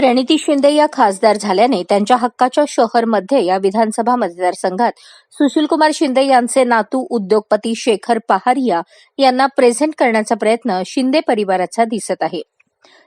प्रणिती शिंदे या खासदार झाल्याने त्यांच्या हक्काच्या शहरमध्ये या विधानसभा मतदारसंघात सुशीलकुमार शिंदे यांचे नातू उद्योगपती शेखर पहारिया यांना प्रेझेंट करण्याचा प्रयत्न शिंदे परिवाराचा दिसत आहे.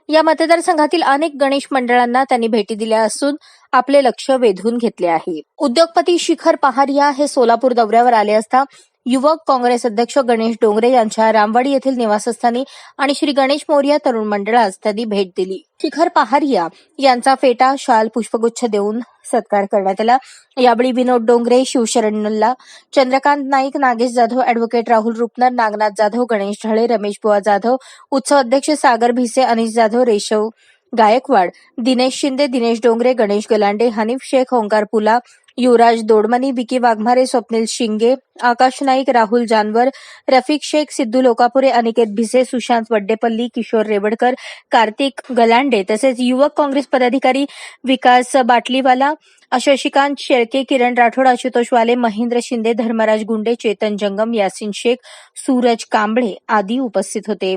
या मतदारसंघातील अनेक गणेश मंडळांना त्यांनी भेटी दिल्या असून आपले लक्ष वेधून घेतले आहे. उद्योगपती शिखर पहारिया हे सोलापूर दौऱ्यावर आले असता युवक काँग्रेस अध्यक्ष गणेश डोंगरे यांच्या रामवाडी येथील निवासस्थानी आणि श्री गणेश मोर्या तरुण मंडळास त्यांनी भेट दिली. शिखर पहारिया यांचा फेटा शाल पुष्पगुच्छ देऊन सत्कार करण्यात आला. यावेळी विनोद डोंगरे शिवशरण नल्ला चंद्रकांत नाईक नागेश जाधव अॅडव्होकेट राहुल रुपनर नागनाथ जाधव गणेश ढळे रमेश बुवा जाधव उत्सव अध्यक्ष सागर भिसे अनिश जाधव रेशव गायकवाड दिनेश शिंदे दिनेश डोंगरे गणेश गलांडे हनीफ शेख ओंकार पुला युवराज दोडमनी विकी वाघमारे स्वप्नील शिंगे आकाश नाईक राहुल जानवर रफिक शेख सिद्धू लोकापुरे अनिकेत भिसे सुशांत वड्डेपल्ली किशोर रेवडकर कार्तिक गलांडे तसेच युवक काँग्रेस पदाधिकारी विकास बाटलीवाला शशिकांत शेळके किरण राठोड आशुतोष वाले महेंद्र शिंदे धर्मराज गुंडे चेतन जंगम यासिन शेख सूरज कांबळे आदी उपस्थित होते.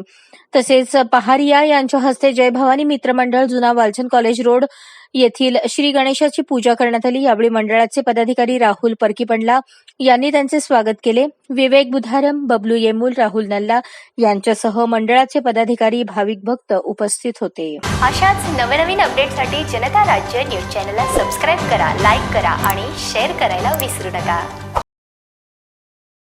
तसेच पहारिया यांच्या हस्ते जय भवानी मित्रमंडळ जुना वालचंद कॉलेज रोड येथील श्री गणेशाची पूजा करण्यात आली. यावेळी मंडळाचे पदाधिकारी राहुल परकीपंडला यांनी त्यांचे स्वागत केले. विवेक बुधारम बबलू येमूल राहुल नल्ला यांच्यासह मंडळाचे पदाधिकारी भाविक भक्त उपस्थित होते. अशाच नवनवीन अपडेटसाठी जनता राज्य न्यूज चॅनलला सबस्क्राईब करा लाईक करा आणि शेअर करायला विसरू नका.